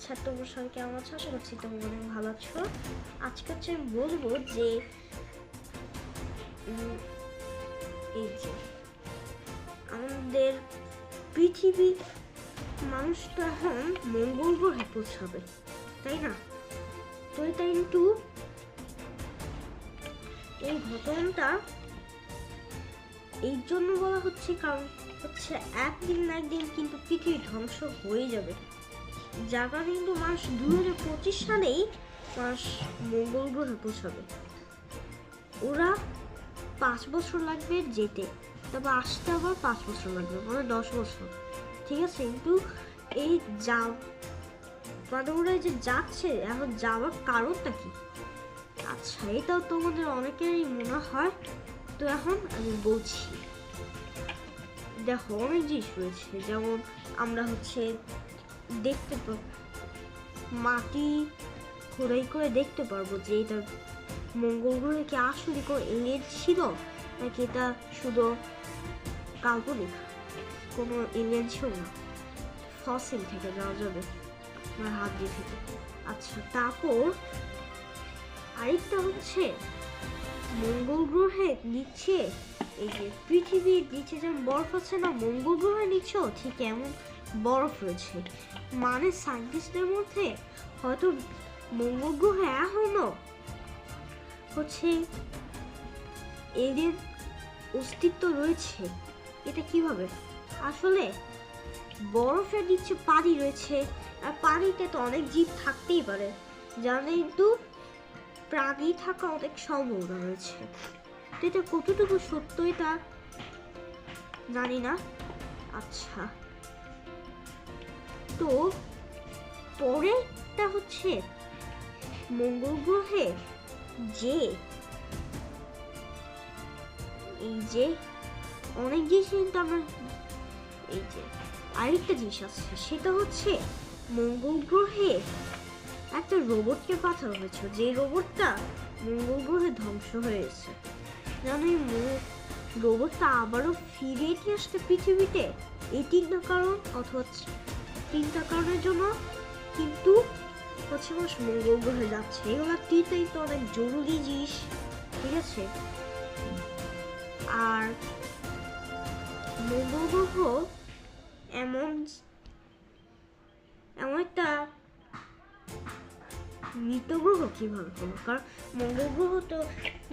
আচ্ছা তোমরা সবাই কেমন আছো? আশা করছি তোমরা অনেক ভালো আছো। আজকে হচ্ছে আমি বলব যে এই যে, আমাদের পৃথিবী মানুষ তো এখন মঙ্গল গ্রহে পৌঁছাবে, তাই না? তো এটা কিন্তু এই ঘটনাটা এই জন্য বলা হচ্ছে কারণ হচ্ছে একদিন না একদিন কিন্তু পৃথিবী ধ্বংস হয়ে যাবে। কারণে কিন্তু মানুষ দু হাজার পঁচিশ সালেই মাস মঙ্গল গ্রহে পৌঁছাবে। ওরা পাঁচ বছর লাগবে যেতে। তারপর আসতে আবার পাঁচ বছর লাগবে মানে দশ বছর। ঠিক আছে, কিন্তু এই যা মানে ওরা যে যাচ্ছে, এখন যাওয়ার কারণটা কি? আচ্ছা এটাও তোমাদের অনেকেরই মনে হয়। তো এখন আমি বলছি, দেখো অনেক জিনিস রয়েছে, যেমন আমরা হচ্ছে দেখতে মাটি খোদাই করে দেখতে পারব যে এটা মঙ্গল গ্রহে কি আসলে কোনো এলিয়েন ছিল? নাকি এটা শুধু কাল্পনিক? কোনো এলিয়েন ছিল না। ফসিল থেকে যাওয়া যাবে। আমার হাত দিয়ে থেকে। আচ্ছা তারপর আরেকটা হচ্ছে মঙ্গল গ্রহে নিচে এই যে পৃথিবীর নিচে যেমন বরফ আছে না মঙ্গল গ্রহের নিচেও ঠিক এমন বরফ রয়েছে মানে সায়েন্টিস্টদের মধ্যে হয়তো মঙ্গল গ্রহে এখনও হচ্ছে এদের অস্তিত্ব রয়েছে। এটা কীভাবে? আসলে বরফের নিচে পানি রয়েছে। আর পানিতে তো অনেক জীব থাকতেই পারে। যার কিন্তু প্রাণী থাকা অনেক সম্ভাবনা রয়েছে। তো এটা কতটুকু সত্যই তা জানি না। আচ্ছা। তো পরেরটা হচ্ছে মঙ্গল গ্রহে যে এই যে অনেক জিনিস কিন্তু আমরা এই যে আরেকটা জিনিস আছে, সেটা হচ্ছে মঙ্গল গ্রহে একটা রোবটকে পাঠানো হয়েছিল, যে রোবটটা মঙ্গল গ্রহে ধ্বংস হয়েছে জানো এই রোবটটা আবারও ফিরে আসতে পৃথিবীতে এই না কারণ অথবা তিনটা কারণের জন্য, কিন্তু হচ্ছে মানুষ মঙ্গল গ্রহে যাচ্ছে এগুলো তিনটাই তো অনেক জরুরি জিনিস, ঠিক আছে? আর মঙ্গল গ্রহ এমন এমন একটা মৃত গ্রহ কীভাবে হলো? কারণ মঙ্গল গ্রহ তো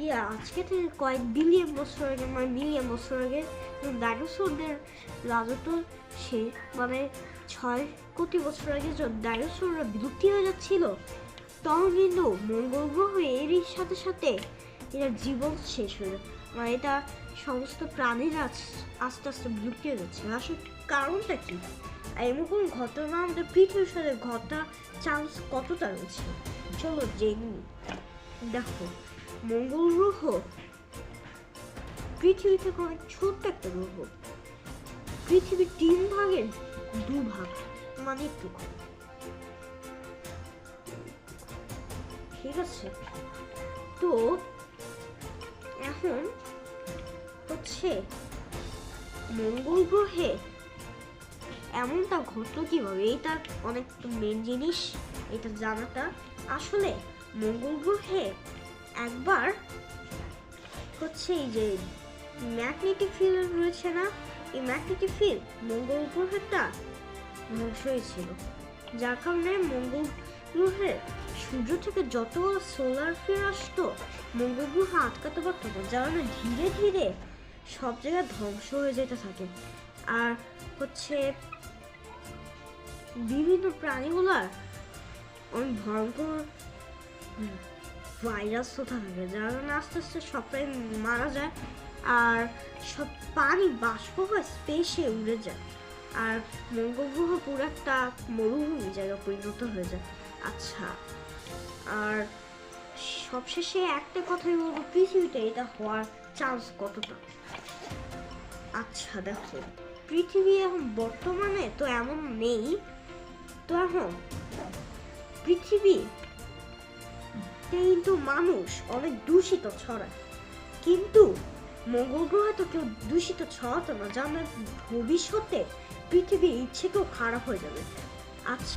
ইয়া, আজকে থেকে কয়েক বিলিয়ন বছর আগে মানে মিলিয়ন বছর আগে ডাইনোসরদের রাজত্ব সে মানে ছয় কোটি বছর আগে যখন ডাইনোসররা বিলুপ্তি হয়ে যাচ্ছিল, তখন কিন্তু মঙ্গল গ্রহ এরই সাথে সাথে এরা জীবন শেষ হয়ে মানে এটা সমস্ত প্রাণীরা আস- আস্তে আস্তে বিলুপ্তি হয়ে যাচ্ছে। আসলে কারণটা কি? আর এরকম ঘটনা আমাদের পৃথিবীর সাথে ঘটা চান্স কতটা রয়েছে? চলো জেনে। দেখো মঙ্গল গ্রহ পৃথিবী থেকে অনেক ছোট্ট একটা গ্রহ। পৃথিবীর তিন ভাগের দু ভাগ মানে। ঠিক আছে? তো এখন হচ্ছে মঙ্গল গ্রহে এমনটা ঘটলো কীভাবে? এইটা অনেক মেন জিনিস, এটা জানাটা। আসলে মঙ্গল গ্রহে একবার হচ্ছে এই যে ম্যাগনেটিক ফিল্ড রয়েছে না এই ম্যাগনেটিক ফিল্ড মঙ্গল গ্রহেরটা ধ্বংস হয়েছিল যার কারণে মঙ্গল গ্রহের সূর্য থেকে যত সোলার ফিল আসতো, মঙ্গল গ্রহ আটকাতে পারতো না, যার ধীরে ধীরে সব জায়গায় ধ্বংস হয়ে যেতে থাকে। আর হচ্ছে বিভিন্ন প্রাণীগুলার অনেক ভয়ঙ্কর ভাইরাস তো থাকে, যার কারণে আস্তে আস্তে সব সবটাই মারা যায়। আর সব পানি বাষ্প হয়ে স্পেসে উড়ে যায়। আর মঙ্গল গ্রহ পুরো একটা মরুভূমি জায়গা পরিণত হয়ে যায়। আচ্ছা আর সবশেষে একটা কথাই বলব, পৃথিবীতে এটা হওয়ার চান্স কতটা? আচ্ছা দেখো, পৃথিবী এখন বর্তমানে তো এমন নেই। তো এখন পৃথিবী কিন্তু মানুষ অনেক দূষিত ছড়ায়। কিন্তু মঙ্গল গ্রহে তো কেউ দূষিত ছড়াতো না, যা আমরা ভবিষ্যতে পৃথিবী ইচ্ছে কেউ খারাপ হয়ে যাবে। আচ্ছা।